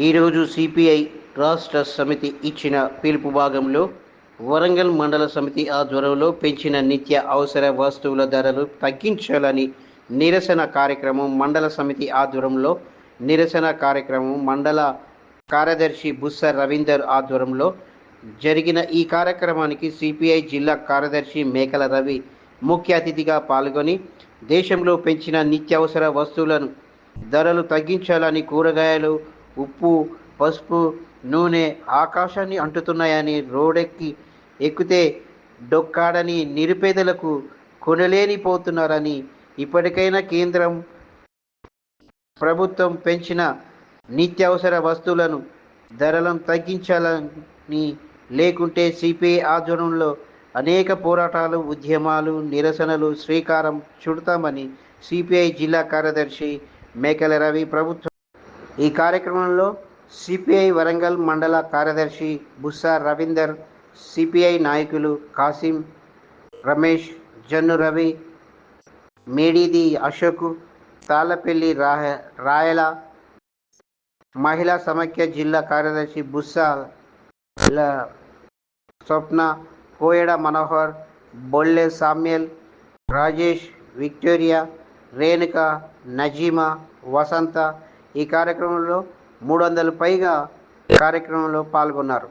ఈరోజు సిపిఐ రాష్ట్ర సమితి ఇచ్చిన పిలుపు భాగంలో వరంగల్ మండల సమితి ఆధ్వర్యంలో పెంచిన నిత్య అవసర వస్తువుల ధరలు తగ్గించాలని నిరసన కార్యక్రమం మండల సమితి ఆధ్వర్యంలో నిరసన కార్యక్రమం మండల కార్యదర్శి బుస్స రవీందర్ ఆధ్వర్యంలో జరిగిన ఈ కార్యక్రమానికి సిపిఐ జిల్లా కార్యదర్శి మేకల రవి ముఖ్య అతిథిగా పాల్గొని దేశంలో పెంచిన నిత్యావసర వస్తువులను ధరలు తగ్గించాలని కూరగాయలు ఉప్పు పసుపు నూనె ఆకాశాన్ని అంటుతున్నాయని రోడెక్కి ఎక్కితే డొక్కాడని నిరుపేదలకు కొనలేనిపోతున్నారని ఇప్పటికైనా కేంద్రం ప్రభుత్వం పెంచిన నిత్యావసర వస్తువులను ధరలను తగ్గించాలని లేకుంటే సిపిఐ ఆధ్వర్యంలో అనేక పోరాటాలు ఉద్యమాలు నిరసనలు శ్రీకారం చుడతామని సిపిఐ జిల్లా కార్యదర్శి మేకల రవి ప్రభుత్వం ఈ కార్యక్రమంలో సిపిఐ వరంగల్ మండల కార్యదర్శి బుస్సా రవీందర్ సిపిఐ నాయకులు కాసిం రమేష్ జన్ను రవి మేడిది అశోక్ తాళ్ళపల్లి రాయ రాయల మహిళా సమైక్య జిల్లా కార్యదర్శి బుస్సా స్వప్న కోయడ మనోహర్ బొల్లె సామ్యల్ రాజేష్ విక్టోరియా రేణుక నజీమా వసంత ఈ కార్యక్రమంలో మూడు వందల పైగా కార్యక్రమంలో పాల్గొన్నారు.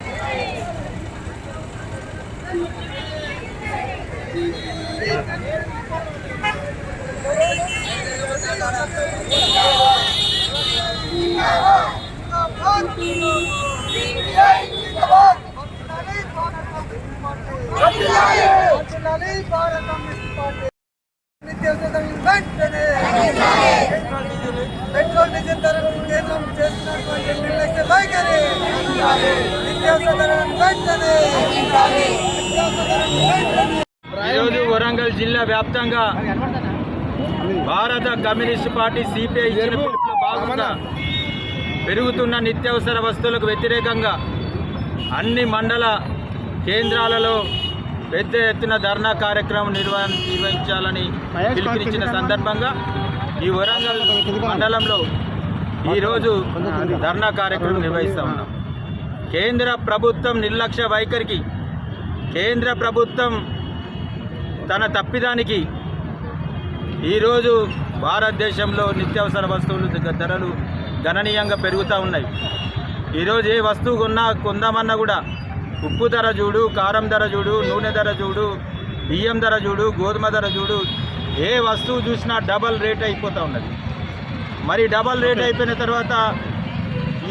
వెంటనే డీజిల్ ధరలను కేంద్రం చేస్తున్నటువంటి నిర్లక్ష్య వైఖరి. నిత్యావసర ధరలను వెంటనే. ఈరోజు వరంగల్ జిల్లా వ్యాప్తంగా భారత కమ్యూనిస్ట్ పార్టీ సిపిఐ ఇచ్చిన పిలుపులో భాగంగా పెరుగుతున్న నిత్యావసర వస్తువులకు వ్యతిరేకంగా అన్ని మండల కేంద్రాలలో పెద్ద ఎత్తున ధర్నా కార్యక్రమం నిర్వ నిర్వహించాలని పిలుపునిచ్చిన సందర్భంగా ఈ వరంగల్ మండలంలో ఈరోజు ధర్నా కార్యక్రమం నిర్వహిస్తూ ఉన్నాం. కేంద్ర ప్రభుత్వం నిర్లక్ష్య వైఖరికి కేంద్ర ప్రభుత్వం తన తప్పిదానికి ఈరోజు భారతదేశంలో నిత్యావసర వస్తువులు ధరలు గణనీయంగా పెరుగుతూ ఉన్నాయి. ఈరోజు ఏ వస్తువు కొన్నా కొందామన్నా కూడా ఉప్పు ధర చూడు కారం ధర చూడు నూనె ధర చూడు బియ్యం ధర చూడు గోధుమ ధర చూడు ఏ వస్తువు చూసినా డబల్ రేట్ అయిపోతూ ఉన్నది. మరి డబల్ రేట్ అయిపోయిన తర్వాత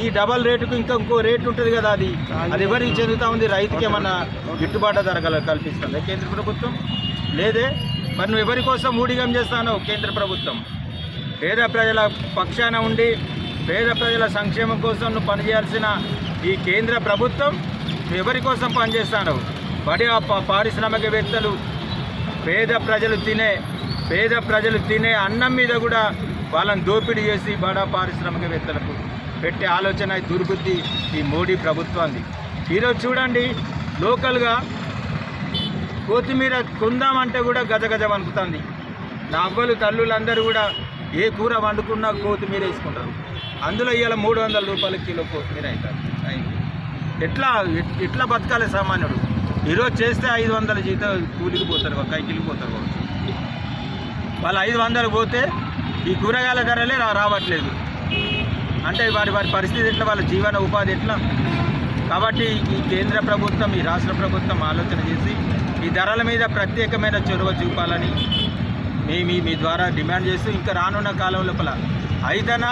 ఈ డబల్ రేటుకు ఇంకా ఇంకో రేట్ ఉంటుంది కదా అది. అది ఎవరికి చెందుతా ఉంది? రైతుకి ఏమన్నా గిట్టుబాటు ధర కల- కల్పిస్తుంది కేంద్ర ప్రభుత్వం? లేదే. మరి నువ్వు ఎవరి కోసం ఊడిగం చేస్తానో కేంద్ర ప్రభుత్వం? పేద ప్రజల పక్షాన ఉండి పేద ప్రజల సంక్షేమం కోసం నువ్వు పనిచేయాల్సిన ఈ కేంద్ర ప్రభుత్వం నువ్వు ఎవరి కోసం పనిచేస్తాను బడి పారిశ్రామికవేత్తలు పేద ప్రజలు తినే పేద ప్రజలు తినే అన్నం మీద కూడా వాళ్ళని దోపిడీ చేసి బడా పారిశ్రామికవేత్తలకు పెట్టే ఆలోచన దుర్బుద్ధి ఈ మోడీ ప్రభుత్వాన్ని ఈరోజు చూడండి లోకల్గా కొత్తిమీర కొందామంటే కూడా గజగజ వణుకుతుంది. నా అవ్వలు తల్లులందరూ కూడా ఏ కూర వండుకున్నా కొత్తిమీర వేసుకుంటారు. అందులో ఇవాళ మూడు వందల రూపాయల కిలో కొత్తిమీర అవుతుంది. ఎట్లా ఎట్- ఎట్లా బతకాలి సామాన్యుడు? ఈరోజు చేస్తే ఐదు వందల జీతం కూలికి పోతారు ఒక కైకిలికి పోతారు వాళ్ళు ఐదు వందలు పోతే ఈ కూరగాయల ధరలే రావట్లేదు. అంటే వారి వారి పరిస్థితి ఎట్లా వాళ్ళ జీవన ఉపాధి ఎట్లా? కాబట్టి ఈ కేంద్ర ప్రభుత్వం ఈ రాష్ట్ర ప్రభుత్వం ఆలోచన చేసి ఈ ధరల మీద ప్రత్యేకమైన చొరవ చూపాలని మేము మీ ద్వారా డిమాండ్ చేస్తూ ఇంకా రానున్న కాలం లోపల అయితేనా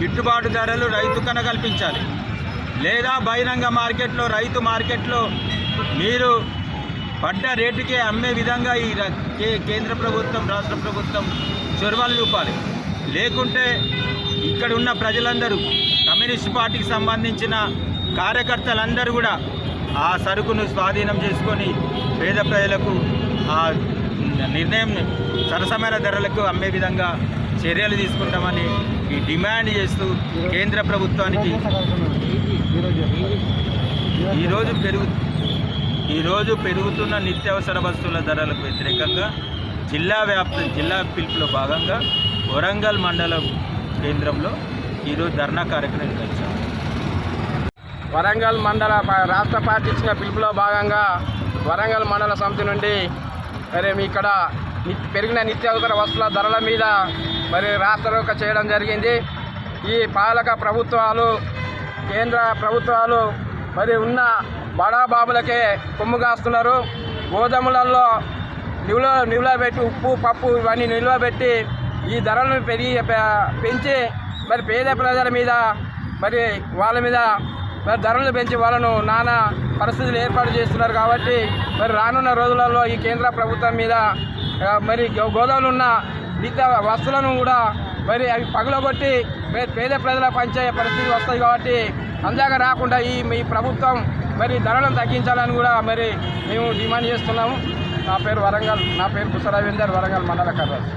గిట్టుబాటు ధరలు రైతు కన కల్పించాలి. లేదా బహిరంగ మార్కెట్లో రైతు మార్కెట్లో మీరు పడ్డ రేటుకే అమ్మే విధంగా ఈ ర- కే- కేంద్ర ప్రభుత్వం రాష్ట్ర ప్రభుత్వం చొరవలు చూపాలి. లేకుంటే ఇక్కడ ఉన్న ప్రజలందరూ కమ్యూనిస్ట్ పార్టీకి సంబంధించిన కార్యకర్తలందరూ కూడా ఆ సరుకును స్వాధీనం చేసుకొని పేద ప్రజలకు ఆ నిర్ణయం సరసమైన ధరలకు అమ్మే విధంగా చర్యలు తీసుకుంటామని ఈ డిమాండ్ చేస్తూ కేంద్ర ప్రభుత్వానికి ఈరోజు పెరుగు ఈరోజు పెరుగుతున్న నిత్యావసర వస్తువుల ధరలకు వ్యతిరేకంగా జిల్లా వ్యాప్త జిల్లా పిలుపులో భాగంగా వరంగల్ మండలం కేంద్రంలో ఈరోజు ధర్నా కార్యక్రమం నిర్వహించాం వరంగల్ మండల రాష్ట్ర పార్టీ ఇచ్చిన పిలుపులో భాగంగా వరంగల్ మండల సమితి నుండి మరి మీ ఇక్కడ ని- పెరిగిన నిత్యావసర వస్తువుల ధరల మీద మరి రాష్ట్రరోక చేయడం జరిగింది. ఈ పాలక ప్రభుత్వాలు కేంద్ర ప్రభుత్వాలు మరి ఉన్న బడాబాబులకే కొమ్ము కాస్తున్నారు గోధుమలలో నిల్వ నిల్వబెట్టి ఉప్పు పప్పు ఇవన్నీ నిల్వబెట్టి ఈ ధరలను పెరిగి పెంచి మరి పేద ప్రజల మీద మరి వాళ్ళ మీద మరి ధరలు పెంచి వాళ్ళను నానా పరిస్థితులు ఏర్పాటు చేస్తున్నారు కాబట్టి మరి రానున్న రోజులలో ఈ కేంద్ర ప్రభుత్వం మీద మరి గో- గోదాములు ఉన్న నిత్య వస్తువులను కూడా మరి అవి పగలగొట్టి మరి పేద ప్రజల పంచే పరిస్థితి వస్తుంది కాబట్టి అందాక రాకుండా ఈ మీ ప్రభుత్వం మరి ధరలను తగ్గించాలని కూడా మరి మేము డిమాండ్ చేస్తున్నాము. నా పేరు వరంగల్. నా పేరు కుసరవీందర్ వరంగల్ మండల కర్రాజు